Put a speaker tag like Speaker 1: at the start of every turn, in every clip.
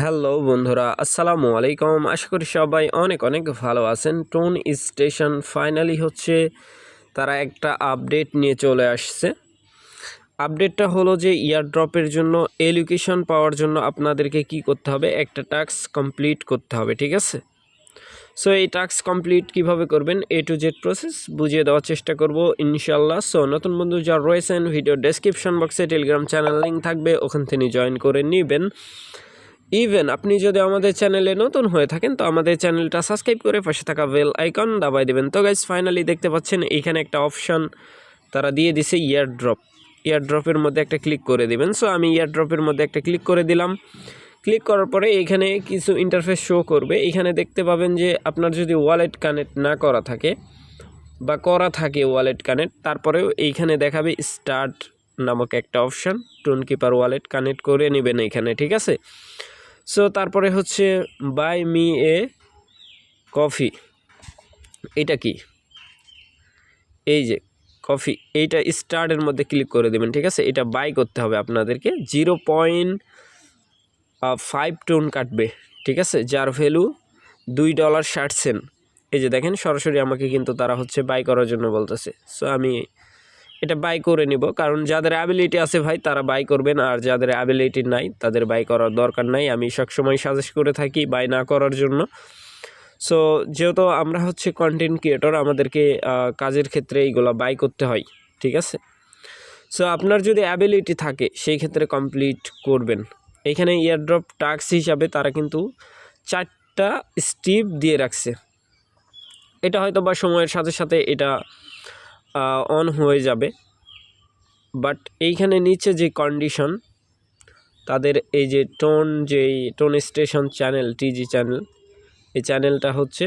Speaker 1: Hello বন্ধুরা, আসসালামু আলাইকুম। আশা করি সবাই অনেক অনেক ভালো আছেন। টোন স্টেশন ফাইনালি হচ্ছে তারা একটা আপডেট নিয়ে চলে আসছে। আপডেটটা হলো যে ইয়ারড্রপের জন্য এডুকেশন পাওয়ার জন্য আপনাদেরকে কি করতে হবে? একটা টাস্ক কমপ্লিট করতে হবে, ঠিক আছে? সো এই টাস্ক কমপ্লিট কীভাবে করবেন? এ টু জেড প্রসেস বুঝিয়ে দেওয়ার চেষ্টা করব ইনশাল্লাহ সো নতুন বন্ধু যারা রয়েছেন ভিডিও ডেসক্রিপশন বক্সে টেলিগ্রাম চ্যানেল লিঙ্ক থাকবে, ওখান থেকে জয়েন করে নেবেন। ইভেন আপনি যদি আমাদের চ্যানেলে নতুন হয়ে থাকেন, তো আমাদের চ্যানেলটা সাবস্ক্রাইব করে পাশে থাকা বেল আইকন দাবাই দেবেন। তো গাইজ ফাইনালি দেখতে পাচ্ছেন, এইখানে একটা অপশান তারা দিয়ে দিছে ইয়ার ড্রপ ইয়ার ড্রপের মধ্যে একটা ক্লিক করে দিবেন। সো আমি ইয়ার ড্রপের মধ্যে একটা ক্লিক করে দিলাম। ক্লিক করার পরে এখানে কিছু ইন্টারফেস শো করবে। এখানে দেখতে পাবেন যে আপনার যদি ওয়ালেট কানেক্ট না করা থাকে বা করা থাকে ওয়ালেট কানেক্ট তারপরেও এইখানে দেখাবে স্টার্ট নামক একটা option Tonkeeper wallet connect করে নেবেন এখানে, ঠিক আছে? সো তারপরে হচ্ছে বাই মি এ কফি এটা কি? এই যে কফি এইটা স্টার্টের মধ্যে ক্লিক করে দেবেন, ঠিক আছে? এটা বাই করতে হবে আপনাদেরকে। জিরো পয়েন্ট ফাইভ টোন কাটবে, ঠিক আছে? যার ভ্যালু দুই ডলার ষাট সেন্ট এই যে দেখেন, সরাসরি আমাকে কিন্তু তারা হচ্ছে বাই করার জন্য বলতেছে। সো আমি এটা বাই করে নিব। কারণ যাদের অ্যাবিলিটি আছে ভাই, তারা বাই করবেন। আর যাদের অ্যাবিলিটি নাই, তাদের বাই করার দরকার নাই। আমি সবসময় সাজেস্ট করে থাকি বাই না করার জন্য। সো যেহেতু আমরা হচ্ছে কন্টেন্ট ক্রিয়েটর আমাদেরকে কাজের ক্ষেত্রে এইগুলো বাই করতে হয়। ঠিক আছে? সো আপনার যদি অ্যাবিলিটি থাকে, সেই ক্ষেত্রে কমপ্লিট করবেন। এখানে ইয়ারড্রপ টাস্ক হিসাবে তারা কিন্তু চারটা স্টিপ দিয়ে রাখছে। এটা হয়তো বা সময়ের সাথে সাথে এটা অন হয়ে যাবে। বাট এইখানে নিচে যে কন্ডিশন তাদের এই যে টোন যেই tone station channel TG channel এই চ্যানেলটা হচ্ছে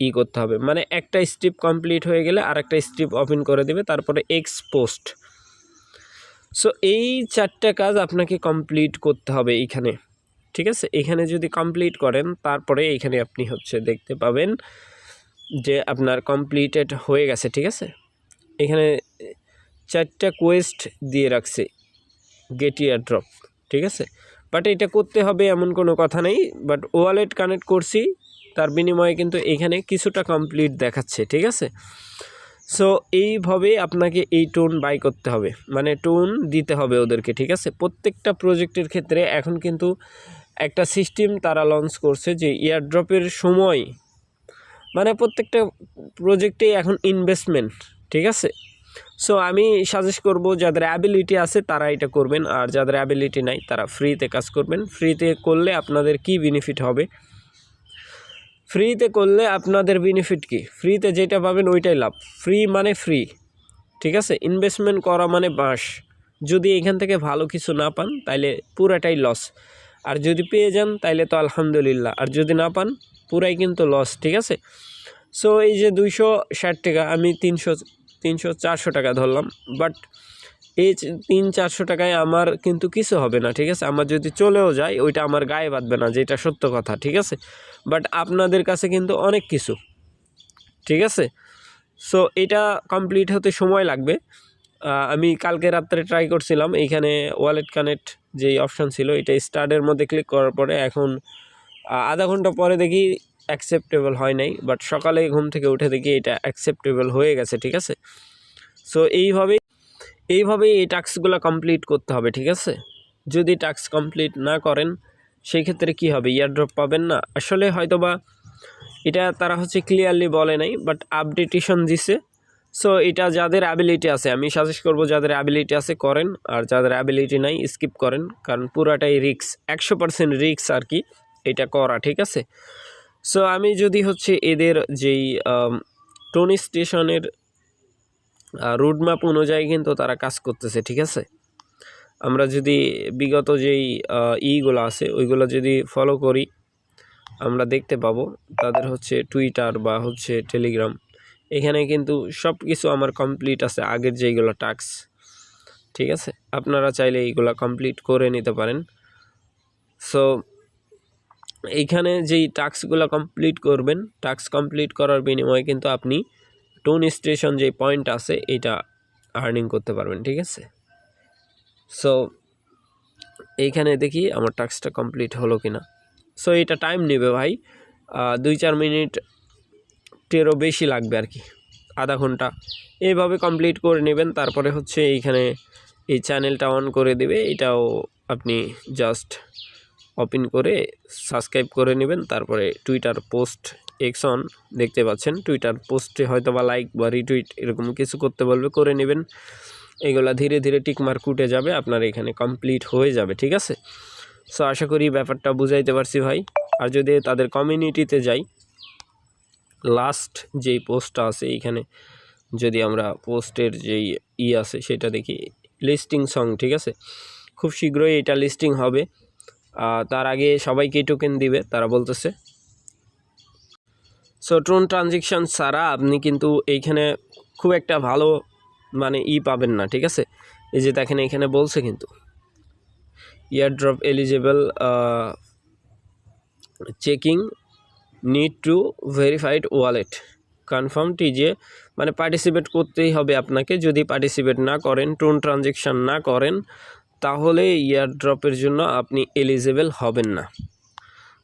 Speaker 1: ই করতে হবে। মানে একটা স্ট্রিপ কমপ্লিট হয়ে গেলে আর একটা স্ট্রিপ ওপেন করে দেবে, তারপরে এক্স পোস্ট সো এই চারটা কাজ আপনাকে কমপ্লিট করতে হবে এইখানে। ঠিক আছে? এখানে যদি কমপ্লিট করেন, তারপরে এইখানে আপনি হচ্ছে দেখতে পাবেন যে আপনার কমপ্লিটেড হয়ে গেছে, ঠিক আছে? এখানে চারটা কোয়েস্ট দিয়ে রাখছে গেট ইয়ার ড্রপ ঠিক আছে? বাট এটা করতে হবে এমন কোনো কথা নেই বাট ওয়ালেট কানেক্ট করছি, তার বিনিময়ে কিন্তু এখানে কিছুটা কমপ্লিট দেখাচ্ছে, ঠিক আছে? সো এইভাবে আপনাকে এই টোন বাই করতে হবে মানে টোন দিতে হবে ওদেরকে, ঠিক আছে? প্রত্যেকটা প্রজেক্টের ক্ষেত্রে এখন কিন্তু একটা সিস্টেম তারা লঞ্চ করছে যে ইয়ারড্রপের সময় মানে প্রত্যেকটা প্রজেক্টেই এখন ইনভেস্টমেন্ট ঠিক আছে? সো আমি সাজেস্ট করব যাদের অ্যাবিলিটি আছে তারা এটা করবেন, আর যাদের অ্যাবিলিটি নাই তারা ফ্রিতে কাজ করবেন। ফ্রিতে করলে আপনাদের কি বেনিফিট হবে? ফ্রিতে করলে আপনাদের বেনিফিট কি? ফ্রিতে যেটা পাবেন ওইটাই লাভ। ফ্রি মানে ফ্রি ঠিক আছে? ইনভেস্টমেন্ট করা মানে বাঁশ। যদি এখান থেকে ভালো কিছু না পান, তাইলে পুরাটাই লস আর যদি পেয়ে যান, তাইলে তো আলহামদুলিল্লাহ। আর যদি না পান, পুরাই কিন্তু লস ঠিক আছে? সো এই যে দুইশো ষাট টাকা, আমি তিনশো তিনশো চারশো টাকা ধরলাম বাট এই তিন চারশো টাকায় আমার কিন্তু কিছু হবে না, ঠিক আছে? আমার যদি চলেও যায়, ওইটা আমার গায়ে বাঁধবে না, যেটা সত্য কথা, ঠিক আছে? বাট আপনাদের কাছে কিন্তু অনেক কিছু, ঠিক আছে? সো এটা কমপ্লিট হতে সময় লাগবে। আমি কালকে রাত্রে ট্রাই করছিলাম, এইখানে ওয়ালেট কানেক্ট যেই অপশান ছিল, এটা স্টার্টের মধ্যে ক্লিক করার পরে এখন আধা ঘণ্টা পরে দেখি অ্যাকসেপ্টেবল হয় নাই বাট সকালে ঘুম থেকে উঠে দেখি এটা অ্যাকসেপ্টেবল হয়ে গেছে, ঠিক আছে? সো এইভাবে এইভাবে এই টাস্কগুলো কমপ্লিট করতে হবে, ঠিক আছে? যদি টাস্ক কমপ্লিট না করেন সেই ক্ষেত্রে কি হবে? ইয়ারড্রপ পাবেন না। আসলে হয়তোবা এটা তারা হচ্ছে ক্লিয়ারলি বলে নাই বাট আপডেটেশন দিছে। সো এটা যাদের অ্যাবিলিটি আছে, আমি সাজেস্ট করব যাদের অ্যাবিলিটি আছে, করেন। আর যাদের অ্যাবিলিটি নাই স্কিপ করেন। কারণ পুরাটাই রিক্স একশো পার্সেন্ট রিক্স আর কি, এটা করা, ঠিক আছে? সো আমি যদি হচ্ছে এদের যেই টোন স্টেশনের রুটম্যাপ অনুযায়ী কিন্তু তারা কাজ করতেছে, ঠিক আছে? আমরা যদি বিগত যেই ইগুলো আছে, ওইগুলো যদি ফলো করি, আমরা দেখতে পাবো তাদের হচ্ছে টুইটার বা হচ্ছে টেলিগ্রাম এখানে কিন্তু সব কিছু আমার কমপ্লিট আছে, আগের যেইগুলো টাস্ক ঠিক আছে? আপনারা চাইলে এইগুলো কমপ্লিট করে নিতে পারেন। সো এইখানে যেই টাস্কগুলো কমপ্লিট করবেন, টাস্ক কমপ্লিট করার বিনিময়ে কিন্তু আপনি টোন স্টেশন যে পয়েন্ট আছে, এটা আর্নিং করতে পারবেন, ঠিক আছে? সো এইখানে দেখি আমার টাস্কটা কমপ্লিট হলো কি না সো এটা টাইম নেবে ভাই দুই চার মিনিট টেরও বেশি লাগবে আর কি, আধা ঘণ্টা। এইভাবে কমপ্লিট করে নেবেন, তারপরে হচ্ছে এইখানে এই চ্যানেলটা অন করে দেবে, এটাও আপনি জাস্ট ওপেন করে সাবস্ক্রাইব করে নেবেন। তারপরে টুইটার পোস্ট এক্স অন দেখতে পাচ্ছেন। টুইটার পোস্টে হয়তো বা লাইক বা রিটুইট এরকম কিছু করতে বলবে, করে নেবেন। এগুলা ধীরে ধীরে টিকমার্ক উঠে যাবে, আপনার এখানে কমপ্লিট হয়ে যাবে, ঠিক আছে? সো আশা করি ব্যাপারটা বুঝাইতে পারছি ভাই। আর যদি তাদের কমিউনিটিতে যাই লাস্ট যেই পোস্টটা আছে এইখানে যদি আমরা পোস্টের যেই ই আছে, সেটা দেখি লিস্টিং সং ঠিক আছে? খুব শীঘ্রই এটা লিস্টিং হবে। তার আগে সবাইকে টোকেন দিবে, তারা বলতেছে। সো ট্রোন ট্রানজেকশন ছাড়া আপনি কিন্তু এইখানে খুব একটা ভালো মানে ই পাবেন না, ঠিক আছে? এই যে দেখেন, এখানে বলছে কিন্তু airdrop eligible checking need to verified wallet কনফার্মটি যে মানে পার্টিসিপেট করতেই হবে আপনাকে, যদি পার্টিসিপেট না করেন টোন ট্রানজেকশন না করেন তাহলে ইয়ার ড্রপের জন্য আপনি এলিজেবল হবেন না।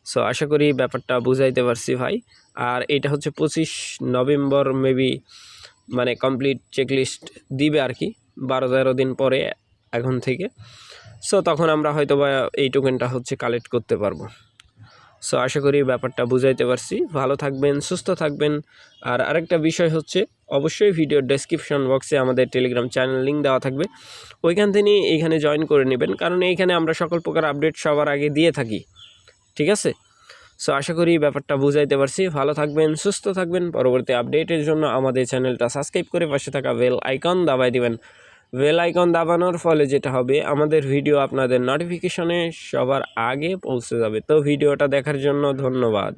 Speaker 1: সো আশা করি ব্যাপারটা বুঝাইতে পারছি ভাই। আর এটা হচ্ছে পঁচিশ নভেম্বর মেবি মানে কমপ্লিট চেকলিস্ট দিবে আর কি, বারো তেরো দিন পরে এখন থেকে। সো তখন আমরা হয়তো বা এই টোকেনটা হচ্ছে কালেক্ট করতে পারব। সো আশা করি ব্যাপারটা বুঝাইতে পারছি। ভালো থাকবেন, সুস্থ থাকবেন। আর আরেকটা বিষয় হচ্ছে অবশ্যই ভিডিওর ডেসক্রিপশন বক্সে আমাদের টেলিগ্রাম চ্যানেল লিঙ্ক দেওয়া থাকবে। ওইখান থেকে এইখানে জয়েন করে নেবেন, কারণ এইখানে আমরা সকল প্রকার আপডেট সবার আগে দিয়ে থাকি। ঠিক আছে? সো আশা করি ব্যাপারটা বুঝাইতে পারছি। ভালো থাকবেন, সুস্থ থাকবেন। পরবর্তী আপডেটের জন্য আমাদের চ্যানেলটা সাবস্ক্রাইব করে পাশে থাকা বেল আইকন দাবাই দিবেন। বেল আইকন দাবানোর ফলে যেটা হবে, আমাদের ভিডিও আপনাদের নোটিফিকেশনে সবার আগে পৌঁছে যাবে। তো, ভিডিওটা দেখার জন্য ধন্যবাদ।